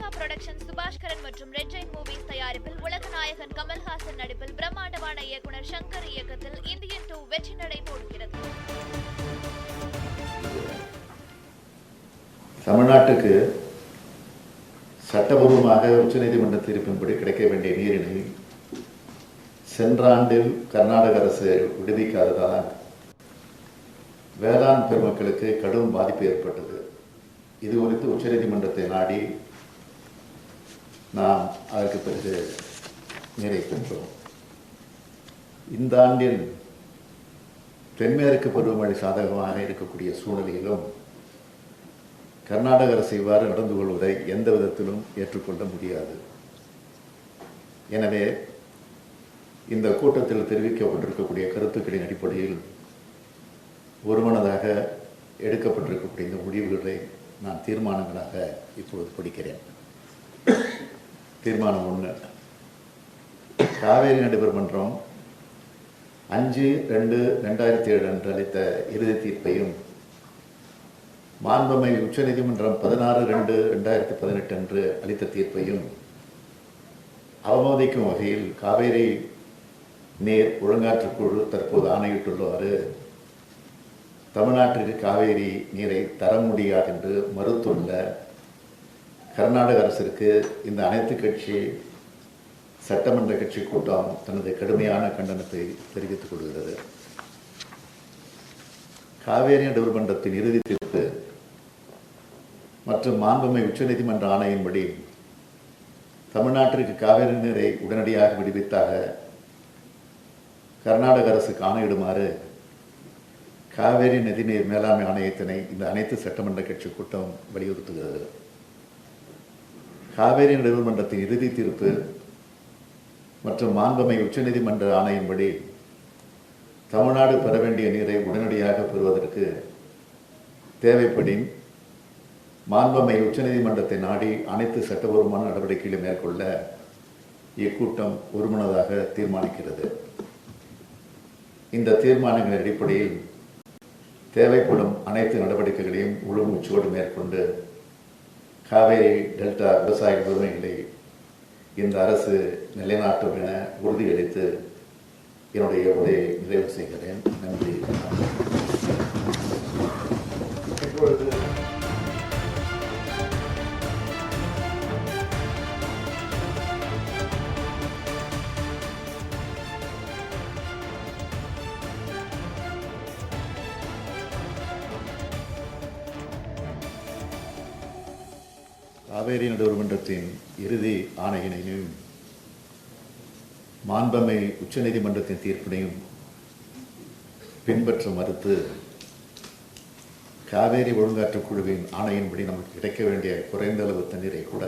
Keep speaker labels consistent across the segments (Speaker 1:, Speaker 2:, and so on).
Speaker 1: Lyca production Subaskaran மற்றும் red Jain movies தயாரிப்பில் உலக நாயகன் கமல்ஹாசன் நடிப்பில் பிரம்மாண்டமான இயக்குனர் சங்கர் இயக்கத்தில் இந்தியன் டூ வெற்றி நடை போடுகிறது.
Speaker 2: தமிழ்நாட்டுக்கு சட்டபூர்வமாக உச்சநீதிமன்ற தீர்ப்பின்படி கிடைக்க வேண்டிய நீரினை சென்ற ஆண்டில் கர்நாடக அரசு விடுவிக்காததால் வேளாண் பெருமக்களுக்கு கடும் பாதிப்பு ஏற்பட்டது. இது குறித்து உச்சநீதிமன்றத்தை நாடி நாம் அதற்கு பிறகு நீரை பெற்றோம் இந்த ஆண்டில் தென்மேற்கு பருவமழை சாதகமாக இருக்கக்கூடிய சூழ்நிலையிலும் கர்நாடக அரசு இவ்வாறு நடந்து கொள்வதை எந்த விதத்திலும் ஏற்றுக்கொள்ள முடியாது. எனவே இந்த கூட்டத்தில் தெரிவிக்கப்பட்டிருக்கக்கூடிய கருத்துக்களின் அடிப்படையில் ஒருமனதாக எடுக்கப்பட்டிருக்கக்கூடிய இந்த முடிவுகளை நான் தீர்மானங்களாக இப்பொழுது படிக்கிறேன். தீர்மானம் ஒன்று காவேரி நடுவர் மன்றம் அஞ்சு ரெண்டு ரெண்டாயிரத்தி ஏழு அன்று அளித்த இறுதி தீர்ப்பையும் மாண்புமை உச்சநீதிமன்றம் பதினாறு ரெண்டு ரெண்டாயிரத்தி பதினெட்டு அன்று அளித்த தீர்ப்பையும் அவமதிக்கும் வகையில் காவேரி நீர் ஒழுங்காற்றுக் குழு தற்போது ஆணையிட்டுள்ளவாறு தமிழ்நாட்டிற்கு காவேரி நீரை தர முடியாது என்று மறுத்துள்ள கர்நாடக அரசிற்கு இந்த அனைத்து கட்சி சட்டமன்ற கட்சி கூட்டம் தனது கடுமையான கண்டனத்தை தெரிவித்துக் கொள்கிறது. காவேரி நடுவர்மன்றத்தின் இறுதி தீர்ப்பு மற்றும் மாண்புமை உச்சநீதிமன்ற ஆணையின்படி தமிழ்நாட்டிற்கு காவிரி நீரை உடனடியாக விடுவித்தாக கர்நாடக அரசுக்கு ஆணையிடுமாறு காவேரி நதிநீர் மேலாண்மை ஆணையத்தினை இந்த அனைத்து சட்டமன்ற கட்சி கூட்டம் வலியுறுத்துகிறது. காவேரி நீதிமன்றத்தின் இறுதி தீர்ப்பு மற்றும் மாண்புமை உச்சநீதிமன்ற ஆணையின்படி தமிழ்நாடு பெற வேண்டிய நீரை உடனடியாக பெறுவதற்கு தேவைப்படின் மாண்புமை உச்சநீதிமன்றத்தை நாடி அனைத்து சட்டபூர்வமான நடவடிக்கைகளை மேற்கொள்ள இக்கூட்டம் ஒருமனதாக தீர்மானிக்கிறது. இந்த தீர்மானங்களின் அடிப்படையில் தேவைப்படும் அனைத்து நடவடிக்கைகளையும் முழு மூச்சோடு மேற்கொண்டு காவேரி டெல்டா விவசாய உரிமைகளை இந்த அரசு நிலைநாட்டும் என உறுதியளித்து என்னுடைய உரையை நிறைவு செய்கிறேன். நன்றி. காவேரி நடுவர்மன்றத்தின் இறுதி ஆணையினையும் மாண்பமை உச்சநீதிமன்றத்தின் தீர்ப்பினையும் பின்பற்ற மறுத்து காவேரி ஒழுங்காற்றுக் குழுவின் ஆணையின்படி நமக்கு கிடைக்க வேண்டிய குறைந்த அளவு தண்ணீரை கூட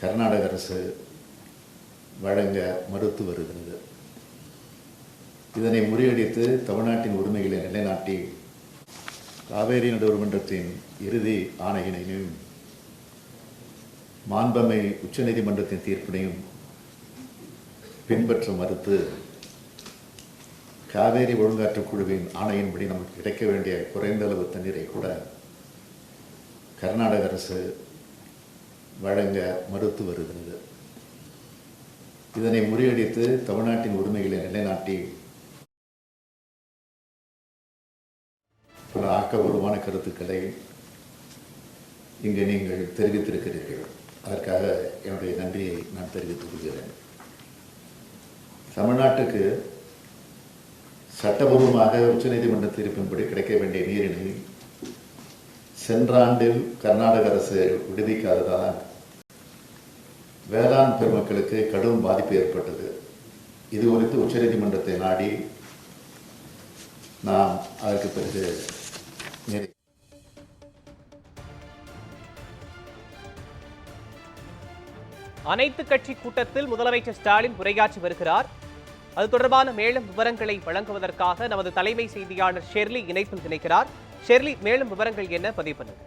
Speaker 2: கர்நாடக அரசு வழங்க மறுத்து வருகிறது. இதனை முறியடித்து தமிழ்நாட்டின் உரிமைகளை நிலைநாட்டி காவேரி நடுவர்மன்றத்தின் இறுதி ஆணையினையும் மாண்பமை உச்சநீதிமன்றத்தின் தீர்ப்பினையும் பின்பற்ற மறுத்து காவேரி ஒழுங்காற்றுக் குழுவின் ஆணையின்படி நமக்கு கிடைக்க வேண்டிய குறைந்த அளவு தண்ணீரை கூட கர்நாடக அரசு வழங்க மறுத்து வருகிறது. இதனை முறியடித்து தமிழ்நாட்டின் உரிமைகளை நிலைநாட்டி பல ஆக்கபூர்வமான கருத்துக்களை இங்கு நீங்கள் தெரிவித்திருக்கிறீர்கள். அதற்காக என்னுடைய நன்றியை நான் தெரிவித்துக் கொள்கிறேன். தமிழ்நாட்டுக்கு சட்டபூர்வமாக உச்சநீதிமன்ற தீர்ப்பின்படி கிடைக்க வேண்டிய நீரினை சென்ற ஆண்டில் கர்நாடக அரசு விடுவிக்காததால் வேளாண் பெருமக்களுக்கு கடும் பாதிப்பு ஏற்பட்டது. இது குறித்து உச்சநீதிமன்றத்தை நாடி நாம் அதற்கு பிறகு நீரை
Speaker 3: அனைத்து கட்சி கூட்டத்தில் முதலமைச்சர் ஸ்டாலின் உரையாற்றி வருகிறார். அது தொடர்பான மேலும் விவரங்களை வழங்குவதற்காக நமது தலைமை செய்தியாளர் ஷெர்லி இணைப்பில் இணைக்கிறார். ஷெர்லி மேலும் விவரங்கள் என்ன? பதிவு பண்ணுங்க.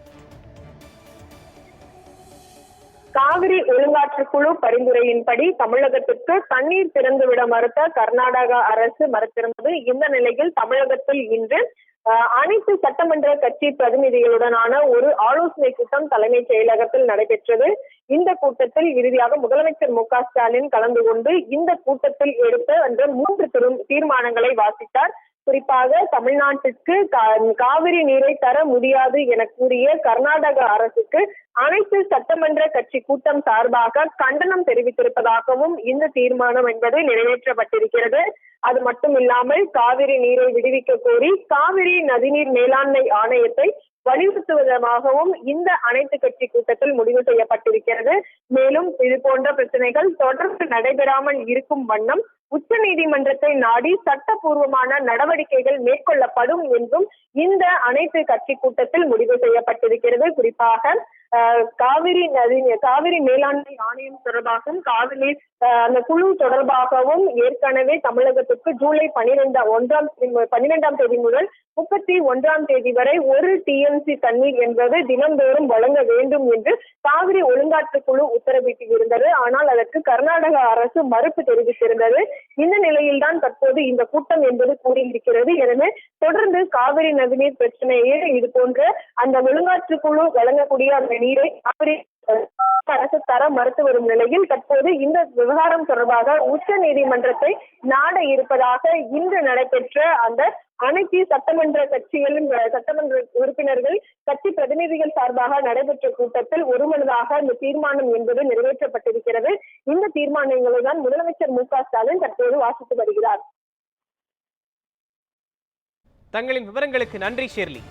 Speaker 4: காவிரி ஒழுங்காற்று குழு பரிந்துரையின்படி தமிழகத்திற்கு தண்ணீர் திறந்துவிட மறுத்த கர்நாடக அரசு மறுத்திருந்தது. இந்த நிலையில் தமிழகத்தில் இன்று அனைத்து சட்டமன்ற கட்சி பிரதிநிதிகளுடனான ஒரு ஆலோசனை கூட்டம் தலைமைச் செயலகத்தில் நடைபெற்றது. இந்த கூட்டத்தில் இறுதியாக முதலமைச்சர் மு ஸ்டாலின் கலந்து கொண்டு இந்த கூட்டத்தில் எடுத்த அந்த மூன்று திரு- தீர்மானங்களை வாசித்தார். குறிப்பாக தமிழ்நாட்டுக்கு கா- காவிரி நீரை தர முடியாது என கூறிய கர்நாடக அரசுக்கு அனைத்து சட்டமன்ற கட்சி கூட்டம் சார்பாக கண்டனம் தெரிவித்திருப்பதாகவும் இந்த தீர்மானம் என்பது நிறைவேற்றப்பட்டிருக்கிறது. அது மட்டுமில்லாமல் காவிரி நீரை விடுவிக்க கோரி காவிரி நதிநீர் மேலாண்மை ஆணையத்தை வலியுறுத்துவதாகவும் இந்த அனைத்து கட்சி கூட்டத்தில் முடிவு செய்யப்பட்டிருக்கிறது. மேலும் இது போன்ற பிரச்சனைகள் தொடர்ந்து நடைபெறாமல் இருக்கும் வண்ணம் உச்ச நீதிமன்றத்தை நாடி சட்டப்பூர்வமான நடவடிக்கைகள் மேற்கொள்ளப்படும் என்றும் இந்த அனைத்து கட்சி கூட்டத்தில் முடிவு செய்யப்பட்டிருக்கிறது. குறிப்பாக காவிரி நதி காவிரி மேலாண்மை ஆணையம் தொடர்பாகவும் காவிரி அஹ், அந்த குழு தொடர்பாகவும் ஏற்கனவே தமிழகத்துக்கு ஜூலை பனிரெண்டாம் ஒன்றாம் பனிரெண்டாம் தேதி முதல் முப்பத்தி ஒன்றாம் தேதி வரை ஒரு டிஎம்சி தண்ணீர் என்பது தினந்தோறும் வழங்க வேண்டும் என்று காவிரி ஒழுங்காற்று குழு உத்தரவிட்டிருந்தது. ஆனால் அதற்கு கர்நாடக அரசு மறுப்பு தெரிவித்திருந்தது. இந்த நிலையில்தான் தற்போது இந்த கூட்டம் என்பது கூறியிருக்கிறது எனவே தொடர்ந்து காவிரி நதிநீர் பிரச்சனையே இது போன்ற அந்த ஒழுங்காற்று குழு வழங்கக்கூடிய அந்த நீரை காவிரி அரசு தர மறுத்து வரும் நிலையில் தற்போது இந்த விவகாரம் தொடர்பாக உச்ச நீதிமன்றத்தை நாட இருப்பதாக இன்று நடைபெற்ற அந்த அனைத்து சட்டமன்ற கட்சிகளின் சட்டமன்ற உறுப்பினர்கள் கட்சி பிரதிநிதிகள் சார்பாக நடைபெற்ற கூட்டத்தில் ஒருமனதாக இந்த தீர்மானம் என்பது நிறைவேற்றப்பட்டிருக்கிறது. இந்த தீர்மானங்களை தான் முதலமைச்சர் மு க ஸ்டாலின் தற்போது வாசித்து வருகிறார்.
Speaker 3: தங்களின் விவரங்களுக்கு நன்றி ஷெர்லி.